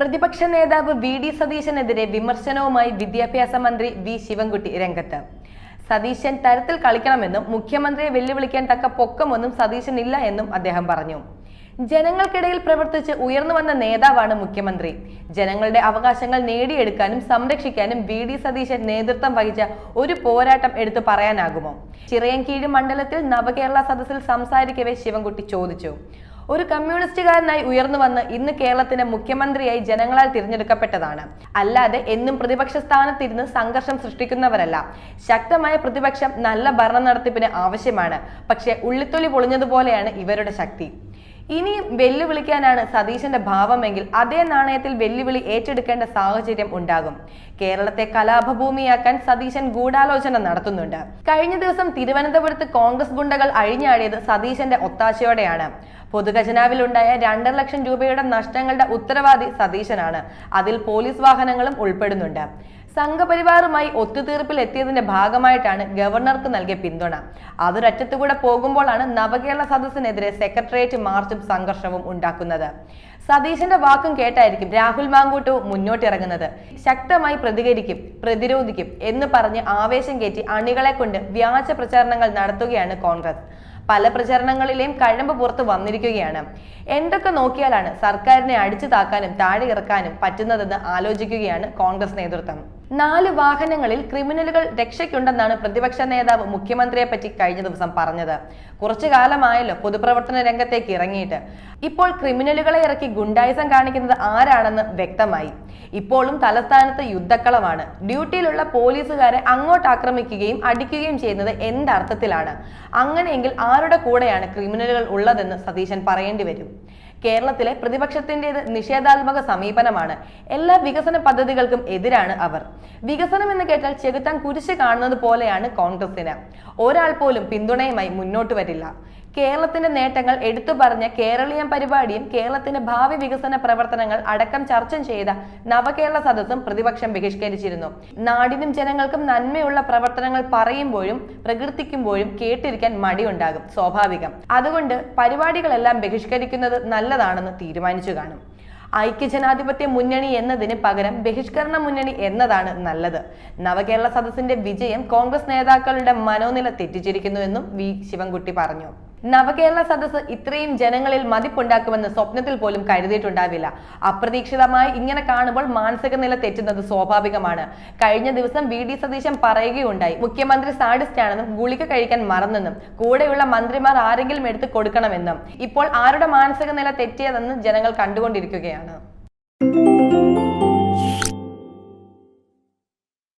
പ്രതിപക്ഷ നേതാവ് V D സതീശനെതിരെ വിമർശനവുമായി വിദ്യാഭ്യാസ മന്ത്രി വി ശിവൻകുട്ടി രംഗത്ത്. സതീശൻ തരത്തിൽ കളിക്കണമെന്നും മുഖ്യമന്ത്രിയെ വെല്ലുവിളിക്കാൻ തക്ക പൊക്കമൊന്നും സതീശനില്ല എന്നും അദ്ദേഹം പറഞ്ഞു. ജനങ്ങൾക്കിടയിൽ പ്രവർത്തിച്ച് ഉയർന്നു വന്ന നേതാവാണ് മുഖ്യമന്ത്രി. ജനങ്ങളുടെ അവകാശങ്ങൾ നേടിയെടുക്കാനും സംരക്ഷിക്കാനും വി ഡി സതീശൻ നേതൃത്വം വഹിച്ച ഒരു പോരാട്ടം എടുത്തു പറയാനാകുമോ? ചിറയൻകീഴ് മണ്ഡലത്തിൽ നവകേരള സദസ്സിൽ സംസാരിക്കവേ ശിവൻകുട്ടി ചോദിച്ചു. ഒരു കമ്മ്യൂണിസ്റ്റുകാരനായി ഉയർന്നു വന്ന് ഇന്ന് കേരളത്തിന്റെ മുഖ്യമന്ത്രിയായി ജനങ്ങളാൽ തിരഞ്ഞെടുക്കപ്പെട്ടതാണ്. അല്ലാതെ എന്നും പ്രതിപക്ഷ സ്ഥാനത്തിരുന്ന് സംഘർഷം സൃഷ്ടിക്കുന്നവരല്ല. ശക്തമായ പ്രതിപക്ഷം നല്ല ഭരണ നടത്തിപ്പിന് ആവശ്യമാണ്. പക്ഷേ ഉള്ളിത്തൊലി പൊളിഞ്ഞതുപോലെയാണ് ഇവരുടെ ശക്തി. ഇനിയും വെല്ലുവിളിക്കാനാണ് സതീശന്റെ ഭാവമെങ്കിൽ അതേ നാണയത്തിൽ വെല്ലുവിളി ഏറ്റെടുക്കേണ്ട സാഹചര്യം ഉണ്ടാകും. കേരളത്തെ കലാപഭൂമിയാക്കാൻ സതീശൻ ഗൂഢാലോചന നടത്തുന്നുണ്ട്. കഴിഞ്ഞ ദിവസം തിരുവനന്തപുരത്ത് കോൺഗ്രസ് ഗുണ്ടകൾ അഴിഞ്ഞാടിയത് സതീശന്റെ ഒത്താശയോടെയാണ്. പൊതുഖജനാവിലുണ്ടായ രണ്ടര ലക്ഷം രൂപയുടെ നഷ്ടങ്ങളുടെ ഉത്തരവാദി സതീശനാണ്. അതിൽ പോലീസ് വാഹനങ്ങളും ഉൾപ്പെടുന്നുണ്ട്. സംഘപരിവാറുമായി ഒത്തുതീർപ്പിൽ എത്തിയതിന്റെ ഭാഗമായിട്ടാണ് ഗവർണർക്ക് നൽകിയ പിന്തുണ. അതൊരറ്റത്തുകൂടെ പോകുമ്പോഴാണ് നവകേരള സദസ്സിനെതിരെ സെക്രട്ടേറിയറ്റ് മാർച്ചും സംഘർഷവും ഉണ്ടാക്കുന്നത്. സതീശന്റെ വാക്കും കേട്ടായിരിക്കും രാഹുൽ മാങ്കൂട്ടു മുന്നോട്ടിറങ്ങുന്നത്. ശക്തമായി പ്രതികരിക്കും പ്രതിരോധിക്കും എന്ന് പറഞ്ഞ് ആവേശം കയറ്റി അണികളെ കൊണ്ട് വ്യാജ പ്രചാരണങ്ങൾ നടത്തുകയാണ് കോൺഗ്രസ്. പല പ്രചരണങ്ങളിലെയും കഴമ്പ് പുറത്ത് വന്നിരിക്കുകയാണ്. എന്തൊക്കെ നോക്കിയാലാണ് സർക്കാരിനെ അടിച്ചു താക്കാനും താഴെ ഇറക്കാനും പറ്റുന്നതെന്ന് ആലോചിക്കുകയാണ് കോൺഗ്രസ് നേതൃത്വം. നാല് വാഹനങ്ങളിൽ ക്രിമിനലുകൾ രക്ഷയ്ക്കുണ്ടെന്നാണ് പ്രതിപക്ഷ നേതാവ് മുഖ്യമന്ത്രിയെ പറ്റി കഴിഞ്ഞ ദിവസം പറഞ്ഞത്. കുറച്ചു കാലമായല്ലോ പൊതുപ്രവർത്തന രംഗത്തേക്ക് ഇറങ്ങിയിട്ട്. ഇപ്പോൾ ക്രിമിനലുകളെ ഇറക്കി ഗുണ്ടായിസം കാണിക്കുന്നത് ആരാണെന്ന് വ്യക്തമായി. ഇപ്പോഴും തലസ്ഥാനത്ത് യുദ്ധക്കളമാണ് ഡ്യൂട്ടിയിലുള്ള പോലീസുകാരെ അങ്ങോട്ട് ആക്രമിക്കുകയും അടിക്കുകയും ചെയ്യുന്നത് എന്തർത്ഥത്തിലാണ്? അങ്ങനെയെങ്കിൽ ആരുടെ കൂടെയാണ് ക്രിമിനലുകൾ ഉള്ളതെന്ന് സതീശൻ പറയേണ്ടി വരും. കേരളത്തിലെ പ്രതിപക്ഷത്തിന്റെത് നിഷേധാത്മക സമീപനമാണ്. എല്ലാ വികസന പദ്ധതികൾക്കും എതിരാണ് അവർ. വികസനം എന്ന് കേട്ടാൽ ചെകുത്താൻ കുരിശ് കാണുന്നത് പോലെയാണ് കോൺഗ്രസിന് ഒരാൾ പോലും പിന്തുണയുമായി മുന്നോട്ട് വരില്ല. കേരളത്തിന്റെ നേട്ടങ്ങൾ എടുത്തു പറഞ്ഞ കേരളീയം പരിപാടിയും കേരളത്തിന്റെ ഭാവി വികസന പ്രവർത്തനങ്ങൾ അടക്കം ചർച്ച ചെയ്ത നവകേരള സദസ്സും പ്രതിപക്ഷം ബഹിഷ്കരിച്ചിരുന്നു. നാടിനും ജനങ്ങൾക്കും നന്മയുള്ള പ്രവർത്തനങ്ങൾ പറയുമ്പോഴും പ്രകീർത്തിക്കുമ്പോഴും കേട്ടിരിക്കാൻ മടിയുണ്ടാകും സ്വാഭാവികം. അതുകൊണ്ട് പരിപാടികളെല്ലാം ബഹിഷ്കരിക്കുന്നത് നല്ലതാണെന്ന് തീരുമാനിച്ചു കാണും. ഐക്യജനാധിപത്യ മുന്നണി എന്നതിന് പകരം ബഹിഷ്കരണ മുന്നണി എന്നതാണ് നല്ലത്. നവകേരള സദസ്സിന്റെ വിജയം കോൺഗ്രസ് നേതാക്കളുടെ മനോനില തെറ്റിച്ചിരിക്കുന്നുവെന്നും വി. ശിവൻകുട്ടി പറഞ്ഞു. നവകേരള സദസ്സ് ഇത്രയും ജനങ്ങളിൽ മതിപ്പുണ്ടാക്കുമെന്ന് സ്വപ്നത്തിൽ പോലും കരുതിയിട്ടുണ്ടാവില്ല. അപ്രതീക്ഷിതമായി ഇങ്ങനെ കാണുമ്പോൾ മാനസിക നില തെറ്റുന്നത് സ്വാഭാവികമാണ്. കഴിഞ്ഞ ദിവസം വി ഡി സതീശൻ പറയുകയുണ്ടായി മുഖ്യമന്ത്രി സാഡിസ്റ്റ് ആണെന്നും ഗുളിക കഴിക്കാൻ മറന്നെന്നും കൂടെയുള്ള മന്ത്രിമാർ ആരെങ്കിലും എടുത്ത് കൊടുക്കണമെന്നും. ഇപ്പോൾ ആരുടെ മാനസിക നില തെറ്റിയതെന്ന് ജനങ്ങൾ കണ്ടുകൊണ്ടിരിക്കുകയാണ്.